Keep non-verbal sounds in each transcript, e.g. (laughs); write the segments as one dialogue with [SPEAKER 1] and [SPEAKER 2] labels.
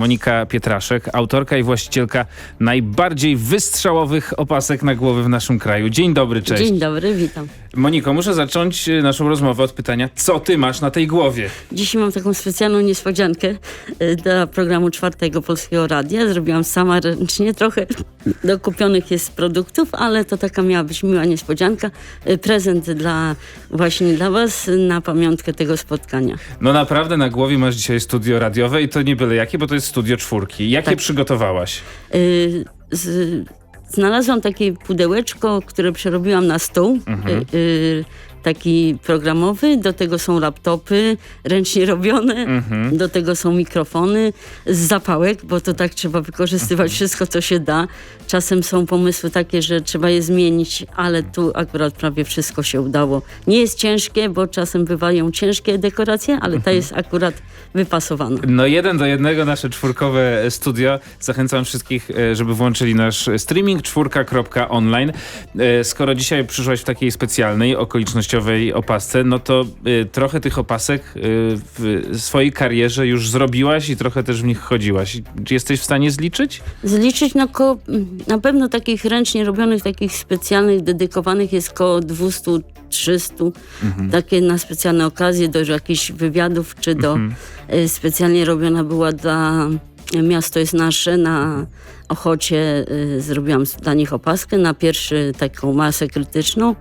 [SPEAKER 1] Monika Pietraszek, autorka i właścicielka najbardziej wystrzałowych opasek na głowy w naszym kraju. Dzień dobry, cześć.
[SPEAKER 2] Dzień dobry, witam.
[SPEAKER 1] Moniko, muszę zacząć y, naszą rozmowę od pytania, co ty masz na tej głowie?
[SPEAKER 2] Dziś mam taką specjalną niespodziankę y, dla programu Czwartego Polskiego Radia. Zrobiłam sama ręcznie, trochę dokupionych jest produktów, ale to taka miała być miła niespodzianka. Y, Prezent dla właśnie dla was na pamiątkę tego spotkania.
[SPEAKER 1] No naprawdę na głowie masz dzisiaj studio radiowe i to nie byle jakie, bo to jest studio czwórki. Jakie
[SPEAKER 2] Tak.
[SPEAKER 1] przygotowałaś?
[SPEAKER 2] Y, z, znalazłam takie pudełeczko, które przerobiłam na stół.
[SPEAKER 1] Mhm.
[SPEAKER 2] Y, y, taki programowy, do tego są laptopy ręcznie robione,
[SPEAKER 1] Mhm.
[SPEAKER 2] do tego są mikrofony z zapałek, bo to tak trzeba wykorzystywać wszystko, co się da. Czasem są pomysły takie, że trzeba je zmienić, ale tu akurat prawie wszystko się udało. Nie jest ciężkie, bo czasem bywają ciężkie dekoracje, ale ta jest akurat wypasowana.
[SPEAKER 1] No jeden do jednego nasze czwórkowe studio. Zachęcam wszystkich, e, żeby włączyli nasz streaming czwórka.online. E, Skoro dzisiaj przyszłaś w takiej specjalnej, okolicznościowej opasce, no to e, trochę tych opasek e, w swojej karierze już zrobiłaś i trochę też w nich chodziłaś. Czy jesteś w stanie zliczyć?
[SPEAKER 2] Zliczyć no ko- na pewno takich ręcznie robionych, takich specjalnych, dedykowanych jest około 200-300. Takie na specjalne okazje, do jakichś wywiadów, czy do y, specjalnie robiona była dla Miasto jest nasze na Ochocie y, zrobiłam dla nich opaskę na pierwszy taką masę krytyczną.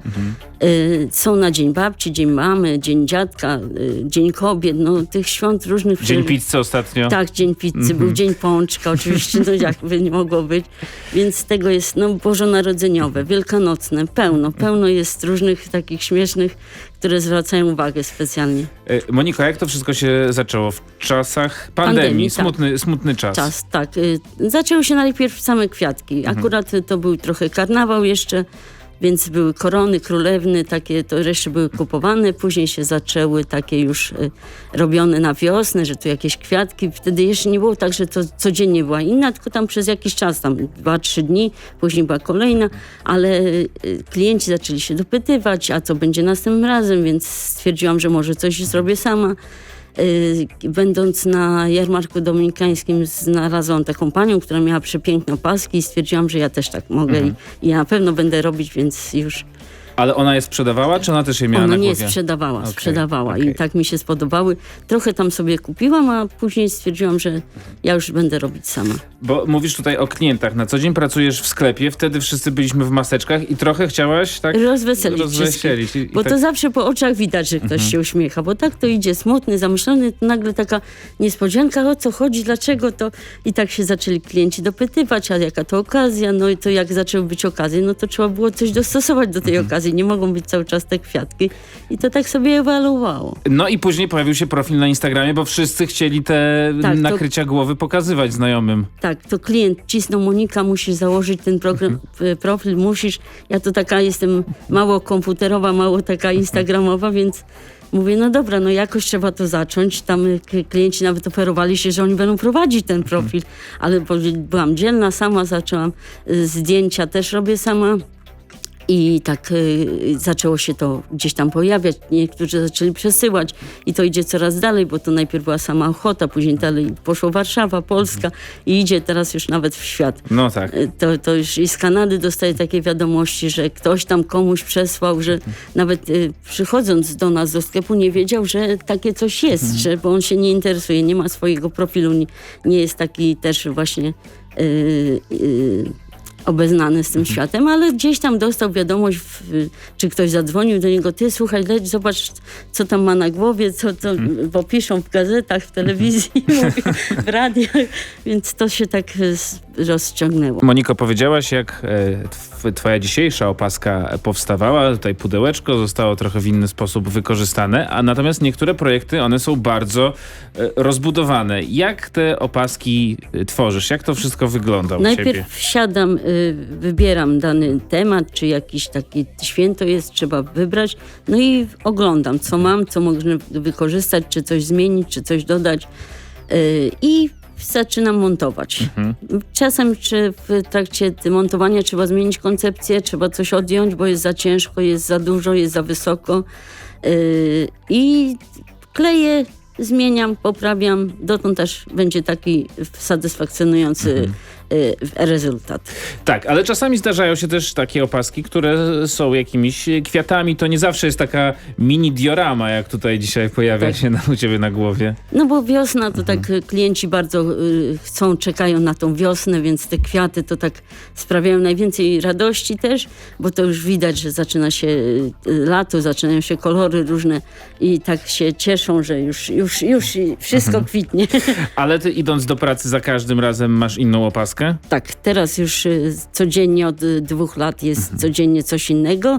[SPEAKER 2] Y, są na Dzień Babci, Dzień Mamy, Dzień Dziadka, y, Dzień Kobiet, no tych świąt różnych.
[SPEAKER 1] Dzień pizzy ostatnio.
[SPEAKER 2] tak, dzień pizzy, był dzień pączka, oczywiście, no (laughs) jakby nie mogło być. Więc tego jest, no bożonarodzeniowe, wielkanocne, pełno, pełno jest różnych takich śmiesznych, które zwracają uwagę specjalnie.
[SPEAKER 1] E, Moniko, jak to wszystko się zaczęło? W czasach pandemii,
[SPEAKER 2] Pandemii, tak.
[SPEAKER 1] smutny, smutny czas.
[SPEAKER 2] Czas, tak. Zaczęły się najpierw same kwiatki. Akurat y, to był trochę karnawał jeszcze, więc były korony, królewny, takie to jeszcze były kupowane. Później się zaczęły takie już y, robione na wiosnę, że tu jakieś kwiatki. Wtedy jeszcze nie było tak, że to codziennie była inna, tylko tam przez jakiś czas, tam dwa, trzy dni, później była kolejna, ale y, klienci zaczęli się dopytywać, a co będzie następnym razem, więc stwierdziłam, że może coś zrobię sama. Y, Będąc na jarmarku dominikańskim znalazłam taką panią, która miała przepiękne opaski i stwierdziłam, że ja też tak mogę
[SPEAKER 1] Mhm.
[SPEAKER 2] i, i ja na pewno będę robić, więc już
[SPEAKER 1] Ale ona je sprzedawała, czy ona też je miała
[SPEAKER 2] ona
[SPEAKER 1] na
[SPEAKER 2] nie
[SPEAKER 1] głowie?
[SPEAKER 2] sprzedawała,
[SPEAKER 1] Okej,
[SPEAKER 2] sprzedawała
[SPEAKER 1] okej.
[SPEAKER 2] i tak mi się spodobały. Trochę tam sobie kupiłam, a później stwierdziłam, że ja już będę robić sama.
[SPEAKER 1] Bo mówisz tutaj o klientach. Na co dzień pracujesz w sklepie, wtedy wszyscy byliśmy w maseczkach i trochę chciałaś tak
[SPEAKER 2] Rozweselić,
[SPEAKER 1] rozweselić.
[SPEAKER 2] wszystkich.
[SPEAKER 1] I, i
[SPEAKER 2] Bo
[SPEAKER 1] tak... Mhm.
[SPEAKER 2] to zawsze po oczach widać, że ktoś się uśmiecha, bo tak to idzie smutny, zamyślony, to nagle taka niespodzianka, o co chodzi, dlaczego to i tak się zaczęli klienci dopytywać, a jaka to okazja, no i to jak zaczęły być okazje, no to trzeba było coś dostosować do tej
[SPEAKER 1] Mhm.
[SPEAKER 2] okazji, nie mogą być cały czas te kwiatki i to tak sobie ewaluowało.
[SPEAKER 1] No i później pojawił się profil na Instagramie, bo wszyscy chcieli te
[SPEAKER 2] Tak, to-
[SPEAKER 1] nakrycia głowy pokazywać znajomym.
[SPEAKER 2] Tak, to klient cisnął, Monika, musisz założyć ten program,
[SPEAKER 1] Mhm.
[SPEAKER 2] e, profil, musisz. Ja to taka jestem mało komputerowa, mało taka instagramowa, więc mówię, no dobra, no jakoś trzeba to zacząć. Tam klienci nawet oferowali się, że oni będą prowadzić ten
[SPEAKER 1] Mhm.
[SPEAKER 2] profil, ale bo byłam dzielna, sama zaczęłam, e, zdjęcia też robię sama. I tak y, zaczęło się to gdzieś tam pojawiać. Niektórzy zaczęli przesyłać i to idzie coraz dalej, bo to najpierw była sama ochota, później dalej poszło Warszawa, Polska i idzie teraz już nawet w świat.
[SPEAKER 1] No tak.
[SPEAKER 2] Y, To, to już i z Kanady dostaję takie wiadomości, że ktoś tam komuś przesłał, że nawet y, przychodząc do nas do sklepu nie wiedział, że takie coś jest, że, bo on się nie interesuje, nie ma swojego profilu, nie, nie jest taki też właśnie y, y, obeznany z tym światem, ale gdzieś tam dostał wiadomość, w, czy ktoś zadzwonił do niego, ty słuchaj, leć, zobacz, co tam ma na głowie, co, co, bo piszą w gazetach, w telewizji, (laughs) w radiach, więc to się tak e, rozciągnęło.
[SPEAKER 1] Moniko, powiedziałaś, jak e, tw- twoja dzisiejsza opaska powstawała, tutaj pudełeczko zostało trochę w inny sposób wykorzystane, a natomiast niektóre projekty, one są bardzo e, rozbudowane. Jak te opaski e, tworzysz? Jak to wszystko wygląda u ciebie?
[SPEAKER 2] Najpierw siadam, y, wybieram dany temat, czy jakiś taki święto jest, trzeba wybrać, no i oglądam, co mam, co można wykorzystać, czy coś zmienić, czy coś dodać y, i zaczynam montować. Czasem czy w trakcie montowania trzeba zmienić koncepcję, trzeba coś odjąć, bo jest za ciężko, jest za dużo, jest za wysoko y, i kleję zmieniam, poprawiam. Dotąd też będzie taki satysfakcjonujący
[SPEAKER 1] Mhm.
[SPEAKER 2] Y, rezultat.
[SPEAKER 1] Tak, ale czasami zdarzają się też takie opaski, które są jakimiś kwiatami. To nie zawsze jest taka mini diorama, jak tutaj dzisiaj pojawia
[SPEAKER 2] Tak.
[SPEAKER 1] się na, u ciebie na głowie.
[SPEAKER 2] No bo wiosna to
[SPEAKER 1] Mhm.
[SPEAKER 2] tak y, klienci bardzo y, chcą, czekają na tą wiosnę, więc te kwiaty to tak sprawiają najwięcej radości też, bo to już widać, że zaczyna się lato, zaczynają się kolory różne i tak się cieszą, że już, już, już wszystko
[SPEAKER 1] Mhm.
[SPEAKER 2] kwitnie. (laughs)
[SPEAKER 1] Ale ty idąc do pracy za każdym razem masz inną opaskę?
[SPEAKER 2] Tak, teraz już y, codziennie od y, dwóch lat jest
[SPEAKER 1] Mhm.
[SPEAKER 2] codziennie coś innego,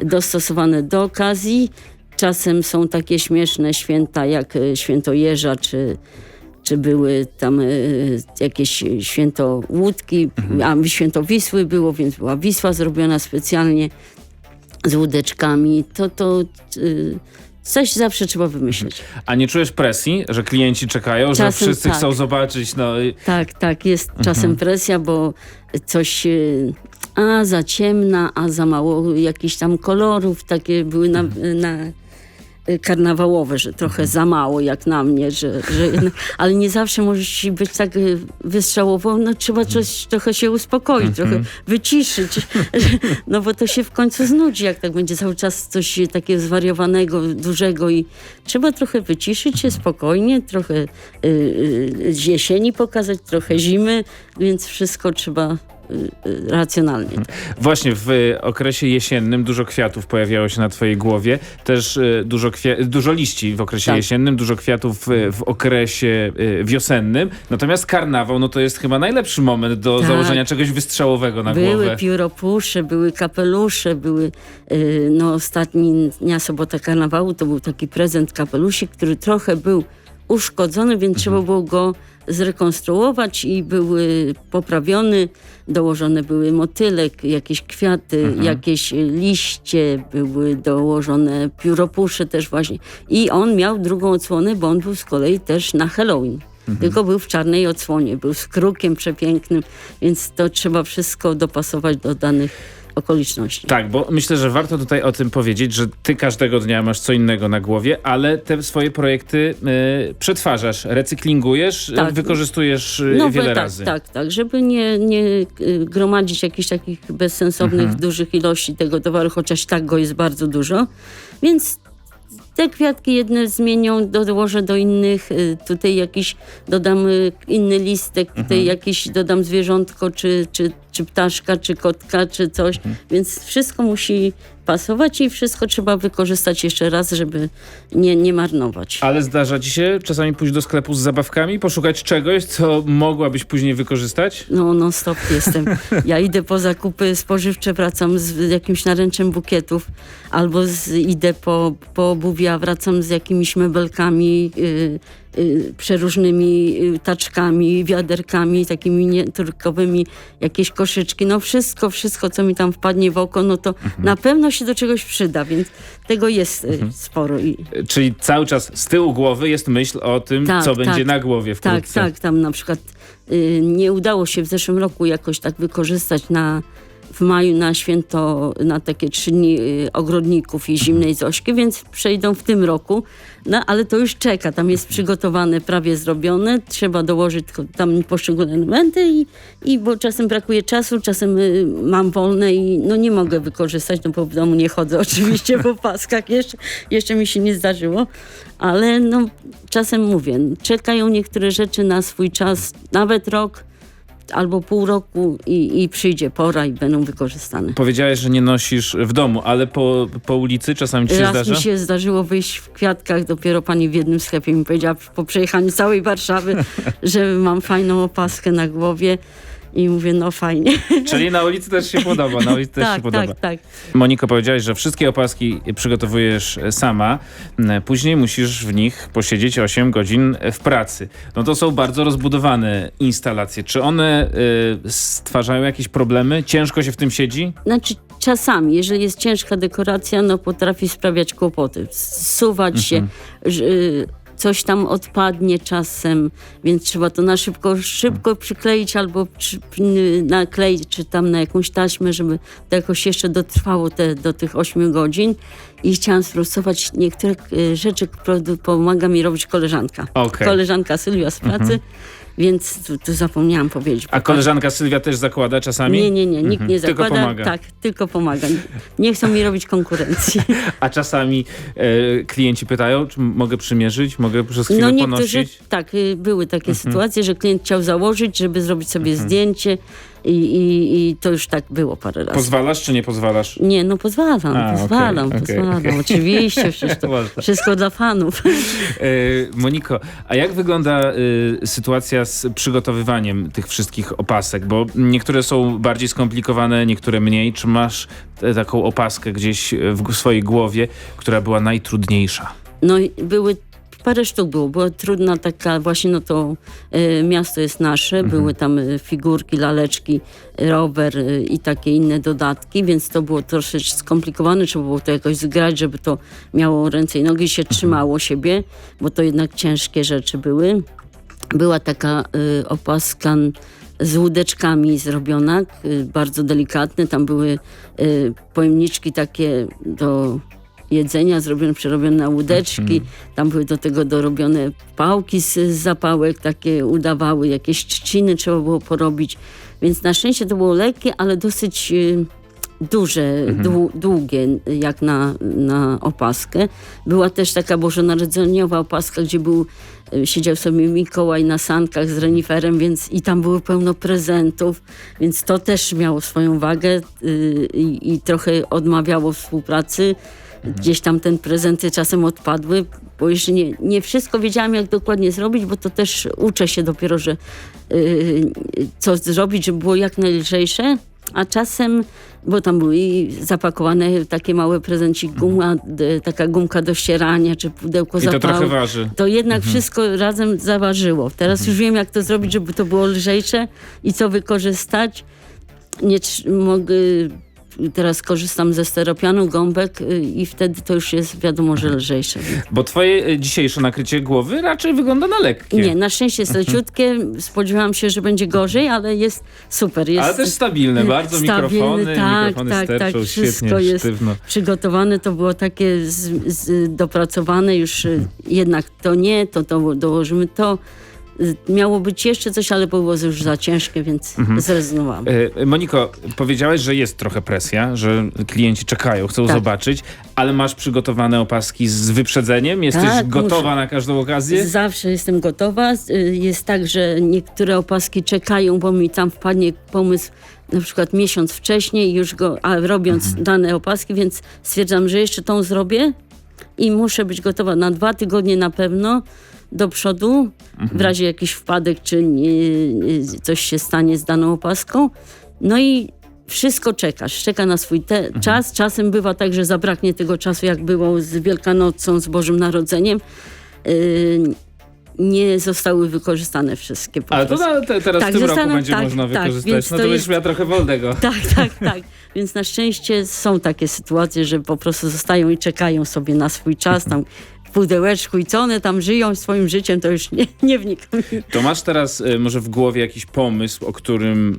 [SPEAKER 2] dostosowane do okazji. Czasem są takie śmieszne święta jak y, święto Jeża, czy, czy były tam y, jakieś święto Łódki,
[SPEAKER 1] Mhm.
[SPEAKER 2] a święto Wisły było, więc była Wisła zrobiona specjalnie z łódeczkami. To, to y, coś zawsze trzeba wymyśleć.
[SPEAKER 1] A nie czujesz presji, że klienci czekają, że
[SPEAKER 2] Czasem
[SPEAKER 1] wszyscy
[SPEAKER 2] tak.
[SPEAKER 1] chcą zobaczyć? No, i-
[SPEAKER 2] Tak, tak, jest
[SPEAKER 1] Mhm.
[SPEAKER 2] czasem presja, bo coś y, a za ciemna, a za mało jakichś tam kolorów, takie były na, na karnawałowe, że trochę za mało jak na mnie, że, że (laughs) ale nie zawsze może ci być tak y, wystrzałowo, no trzeba coś, trochę się uspokoić,
[SPEAKER 1] Mhm.
[SPEAKER 2] trochę wyciszyć, (laughs) no bo to się w końcu znudzi, jak tak będzie cały czas coś takiego zwariowanego, dużego i trzeba trochę wyciszyć się spokojnie, trochę y, y, z jesieni pokazać, trochę zimy, więc wszystko trzeba y, y, racjonalnie.
[SPEAKER 1] Właśnie w y, okresie jesiennym dużo kwiatów pojawiało się na twojej głowie, też y, dużo, dużo liści w okresie
[SPEAKER 2] Tak.
[SPEAKER 1] jesiennym, dużo kwiatów y, w okresie y, wiosennym. Natomiast karnawał, no to jest chyba najlepszy moment do
[SPEAKER 2] Tak.
[SPEAKER 1] założenia czegoś wystrzałowego na
[SPEAKER 2] były
[SPEAKER 1] głowę.
[SPEAKER 2] pióropusze, były kapelusze, były y, no ostatni dnia sobota karnawału to był taki prezent kapelusi, który trochę był uszkodzony, więc trzeba było go zrekonstruować i był y, poprawiony. Dołożone były motylek, jakieś kwiaty, jakieś y, liście, były dołożone pióropusze też właśnie. I on miał drugą odsłonę, bo on był z kolei też na Halloween. Tylko był w czarnej odsłonie, był z krukiem przepięknym, więc to trzeba wszystko dopasować do danych okoliczności.
[SPEAKER 1] Tak, bo myślę, że warto tutaj o tym powiedzieć, że ty każdego dnia masz co innego na głowie, ale te swoje projekty y, przetwarzasz, recyklingujesz, y,
[SPEAKER 2] Tak.
[SPEAKER 1] wykorzystujesz y,
[SPEAKER 2] No
[SPEAKER 1] wiele
[SPEAKER 2] tak,
[SPEAKER 1] razy.
[SPEAKER 2] tak, tak, żeby nie, nie y, gromadzić jakichś takich bezsensownych,
[SPEAKER 1] Mhm.
[SPEAKER 2] dużych ilości tego towaru, chociaż tak go jest bardzo dużo. Więc te kwiatki jedne zmienią, dołożę do innych, y, tutaj jakiś dodam y, inny listek, tutaj
[SPEAKER 1] Mhm.
[SPEAKER 2] jakiś dodam zwierzątko, czy, czy, czy ptaszka, czy kotka, czy coś.
[SPEAKER 1] Mhm.
[SPEAKER 2] Więc wszystko musi pasować i wszystko trzeba wykorzystać jeszcze raz, żeby nie, nie marnować.
[SPEAKER 1] Ale zdarza ci się czasami pójść do sklepu z zabawkami, poszukać czegoś, co mogłabyś później wykorzystać?
[SPEAKER 2] No, non stop jestem. (laughs) Ja idę po zakupy spożywcze, wracam z jakimś naręczem bukietów, albo z, idę po, po obuwia, wracam z jakimiś mebelkami, y, y, przeróżnymi y, taczkami, wiaderkami, takimi nieturkowymi, jakieś koszyczki, no wszystko, wszystko, co mi tam wpadnie w oko, no to na pewno się do czegoś przyda, więc tego jest y, sporo. I,
[SPEAKER 1] Y, Czyli cały czas z tyłu głowy jest myśl o tym,
[SPEAKER 2] Tak,
[SPEAKER 1] co
[SPEAKER 2] tak.
[SPEAKER 1] będzie na głowie
[SPEAKER 2] Tak,
[SPEAKER 1] wkrótce.
[SPEAKER 2] tak, tam na przykład y, nie udało się w zeszłym roku jakoś tak wykorzystać na w maju na święto, na takie trzy dni y, ogrodników i zimnej Zośki, więc przejdą w tym roku. No, ale to już czeka, tam jest przygotowane, prawie zrobione. Trzeba dołożyć tam poszczególne elementy i, i bo czasem brakuje czasu, czasem y, mam wolne i no nie mogę wykorzystać, no bo w domu nie chodzę (laughs) oczywiście po paskach, jeszcze, jeszcze mi się nie zdarzyło, ale no czasem mówię, czekają niektóre rzeczy na swój czas, nawet rok albo pół roku i, i przyjdzie pora i będą wykorzystane.
[SPEAKER 1] Powiedziałeś, że nie nosisz w domu, ale po, po ulicy czasami ci się
[SPEAKER 2] Raz
[SPEAKER 1] zdarza?
[SPEAKER 2] mi się zdarzyło wyjść w kwiatkach, dopiero pani w jednym sklepie mi powiedziała po przejechaniu całej Warszawy, (laughs) że mam fajną opaskę na głowie i mówię, no fajnie. (laughs)
[SPEAKER 1] Czyli na ulicy też się podoba, na ulicy też się
[SPEAKER 2] tak,
[SPEAKER 1] podoba.
[SPEAKER 2] tak, tak.
[SPEAKER 1] Moniko, powiedziałeś, że wszystkie opaski przygotowujesz sama. Później musisz w nich posiedzieć 8 godzin w pracy. No to są bardzo rozbudowane instalacje. Czy one y, stwarzają jakieś problemy? Ciężko się w tym siedzi?
[SPEAKER 2] Znaczy czasami, jeżeli jest ciężka dekoracja, no potrafi sprawiać kłopoty. Zsuwać się, że, y, coś tam odpadnie czasem, więc trzeba to na szybko, szybko przykleić albo przy, nakleić, czy tam na jakąś taśmę, żeby to jakoś jeszcze dotrwało te, do tych 8 godzin. I chciałam sprostować niektóre e, rzeczy, które pomaga mi robić koleżanka.
[SPEAKER 1] Okej.
[SPEAKER 2] Koleżanka Sylwia z pracy, więc tu, tu zapomniałam powiedzieć.
[SPEAKER 1] A koleżanka Sylwia też zakłada czasami?
[SPEAKER 2] Nie, nie, nie, nikt
[SPEAKER 1] Mhm.
[SPEAKER 2] nie
[SPEAKER 1] Tylko
[SPEAKER 2] zakłada.
[SPEAKER 1] pomaga.
[SPEAKER 2] Tak, tylko pomaga. Nie chcą mi robić konkurencji. (laughs)
[SPEAKER 1] A czasami e, klienci pytają, czy mogę przymierzyć, mogę przez chwilę
[SPEAKER 2] No niektórzy,
[SPEAKER 1] ponosić?
[SPEAKER 2] tak, y, były takie
[SPEAKER 1] Mhm.
[SPEAKER 2] sytuacje, że klient chciał założyć, żeby zrobić sobie zdjęcie i, i, i to już tak było parę razy.
[SPEAKER 1] Pozwalasz czy nie pozwalasz?
[SPEAKER 2] Nie, no pozwalam,
[SPEAKER 1] A,
[SPEAKER 2] pozwalam,
[SPEAKER 1] okej,
[SPEAKER 2] pozwalam.
[SPEAKER 1] okej.
[SPEAKER 2] Oczywiście, przecież to wszystko dla fanów.
[SPEAKER 1] E, Moniko, a jak wygląda e, sytuacja z przygotowywaniem tych wszystkich opasek? Bo niektóre są bardziej skomplikowane, niektóre mniej. Czy masz te, taką opaskę gdzieś w swojej głowie, która była najtrudniejsza?
[SPEAKER 2] No były parę sztuk było. Była trudna taka właśnie, no to e, miasto jest nasze,
[SPEAKER 1] Mhm.
[SPEAKER 2] były tam e, figurki, laleczki, rower e, i takie inne dodatki, więc to było troszeczkę skomplikowane, trzeba było to jakoś zgrać, żeby to miało ręce i nogi, się
[SPEAKER 1] Mhm.
[SPEAKER 2] trzymało siebie, bo to jednak ciężkie rzeczy były. Była taka y, opaska z łódeczkami zrobiona, y, bardzo delikatne. Tam były y, pojemniczki takie do jedzenia zrobione, przerobione na łódeczki. Tam były do tego dorobione pałki z, z zapałek, takie udawały, jakieś trzciny trzeba było porobić. Więc na szczęście to było lekkie, ale dosyć y, duże, dłu, długie, jak na, na opaskę. Była też taka bożonarodzeniowa opaska, gdzie był, y, siedział sobie Mikołaj na sankach z reniferem, więc i tam było pełno prezentów, więc to też miało swoją wagę y, i, i trochę odmawiało współpracy. Gdzieś tam ten prezenty czasem odpadły, bo jeszcze nie, nie wszystko wiedziałam, jak dokładnie zrobić, bo to też uczę się dopiero, że y, co zrobić, żeby było jak najlżejsze. A czasem, bo tam były zapakowane takie małe prezencik, guma, d- taka gumka do ścierania, czy pudełko
[SPEAKER 1] I to
[SPEAKER 2] zapału.
[SPEAKER 1] trochę waży.
[SPEAKER 2] To jednak wszystko razem zaważyło. Teraz już wiem, jak to zrobić, żeby to było lżejsze i co wykorzystać. Nie mogę, teraz korzystam ze steropianu, gąbek y, i wtedy to już jest wiadomo, że lżejsze.
[SPEAKER 1] Bo twoje e, dzisiejsze nakrycie głowy raczej wygląda na lekkie.
[SPEAKER 2] Nie, na szczęście jest leciutkie. Spodziewałam się, że będzie gorzej, ale jest super. Jest
[SPEAKER 1] Ale też stabilne, bardzo
[SPEAKER 2] stabilny,
[SPEAKER 1] mikrofony,
[SPEAKER 2] tak,
[SPEAKER 1] mikrofony
[SPEAKER 2] tak,
[SPEAKER 1] sterczą
[SPEAKER 2] tak, wszystko
[SPEAKER 1] świetnie,
[SPEAKER 2] jest
[SPEAKER 1] sztywno.
[SPEAKER 2] przygotowane, to było takie z, z, dopracowane już y, jednak to nie, to, to dołożymy to. Miało być jeszcze coś, ale było już za ciężkie, więc
[SPEAKER 1] Mhm.
[SPEAKER 2] zrezygnowałam.
[SPEAKER 1] E, Moniko, powiedziałeś, że jest trochę presja, że klienci czekają, chcą
[SPEAKER 2] Tak.
[SPEAKER 1] zobaczyć, ale masz przygotowane opaski z wyprzedzeniem? Jesteś
[SPEAKER 2] Tak,
[SPEAKER 1] gotowa
[SPEAKER 2] muszę.
[SPEAKER 1] na każdą okazję?
[SPEAKER 2] Zawsze jestem gotowa. Y, Jest tak, że niektóre opaski czekają, bo mi tam wpadnie pomysł na przykład miesiąc wcześniej, już go, a robiąc
[SPEAKER 1] Mhm.
[SPEAKER 2] dane opaski, więc stwierdzam, że jeszcze tą zrobię i muszę być gotowa na dwa tygodnie na pewno do przodu,
[SPEAKER 1] Mhm.
[SPEAKER 2] w razie jakiś wpadek, czy coś się stanie z daną opaską. No i wszystko czekasz, czeka na swój
[SPEAKER 1] Mhm.
[SPEAKER 2] czas. Czasem bywa tak, że zabraknie tego czasu, jak było z Wielkanocą, z Bożym Narodzeniem. Yy, nie zostały wykorzystane wszystkie. po
[SPEAKER 1] Ale to na, te, teraz
[SPEAKER 2] Tak,
[SPEAKER 1] w tym roku
[SPEAKER 2] zostaną-
[SPEAKER 1] będzie
[SPEAKER 2] tak,
[SPEAKER 1] można
[SPEAKER 2] tak,
[SPEAKER 1] wykorzystać. no
[SPEAKER 2] to
[SPEAKER 1] to
[SPEAKER 2] jest-
[SPEAKER 1] miała trochę wolnego. (laughs)
[SPEAKER 2] Tak, tak, (laughs) tak. Więc na szczęście są takie sytuacje, że po prostu zostają i czekają sobie na swój czas tam pudełeczku i co one tam żyją swoim życiem, to już nie, nie wnikam.
[SPEAKER 1] To masz teraz y, może w głowie jakiś pomysł, o którym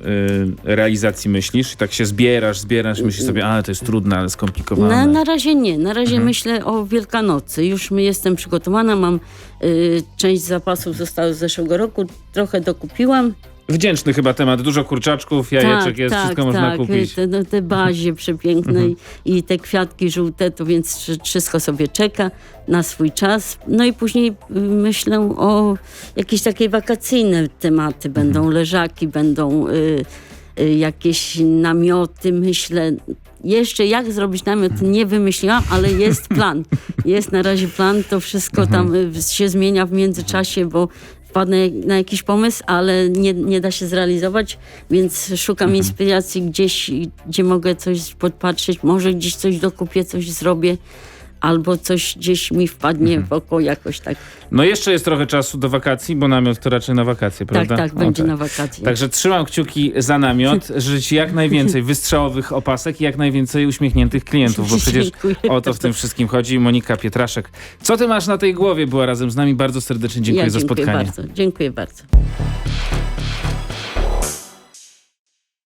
[SPEAKER 1] y, realizacji myślisz? I tak się zbierasz, zbierasz, myślisz sobie, ale to jest trudne, ale skomplikowane.
[SPEAKER 2] Na, na razie nie. Na razie
[SPEAKER 1] Mhm.
[SPEAKER 2] myślę o Wielkanocy. Już my jestem przygotowana, mam y, część zapasów została z zeszłego roku, trochę dokupiłam.
[SPEAKER 1] Wdzięczny chyba temat. Dużo kurczaczków, jajeczek jest, wszystko można
[SPEAKER 2] tak.
[SPEAKER 1] kupić.
[SPEAKER 2] Te, no, te bazie przepiękne i, i te kwiatki żółte, to więc wszy- wszystko sobie czeka na swój czas. No i później y, myślę o jakieś takie wakacyjne tematy. Będą leżaki, będą y, y, jakieś namioty, myślę. Jeszcze jak zrobić namiot nie wymyśliłam, ale jest plan. (laughs) Jest na razie plan, to wszystko tam y, się zmienia w międzyczasie, bo wpadnę na jakiś pomysł, ale nie, nie da się zrealizować, więc szukam inspiracji gdzieś, gdzie mogę coś podpatrzeć, może gdzieś coś dokupię, coś zrobię, albo coś gdzieś mi wpadnie w oko jakoś tak.
[SPEAKER 1] No jeszcze jest trochę czasu do wakacji, bo namiot to raczej na wakacje,
[SPEAKER 2] Tak,
[SPEAKER 1] prawda?
[SPEAKER 2] tak,
[SPEAKER 1] O,
[SPEAKER 2] będzie na wakacje.
[SPEAKER 1] Także trzymam kciuki za namiot, (laughs) ci jak najwięcej wystrzałowych opasek i jak najwięcej uśmiechniętych klientów, bo przecież
[SPEAKER 2] Dziękuję
[SPEAKER 1] o to w tym wszystkim chodzi. Monika Pietraszek, co ty masz na tej głowie? Była razem z nami. Bardzo serdecznie dziękuję
[SPEAKER 2] ja
[SPEAKER 1] za
[SPEAKER 2] dziękuję
[SPEAKER 1] spotkanie.
[SPEAKER 2] bardzo. Dziękuję bardzo.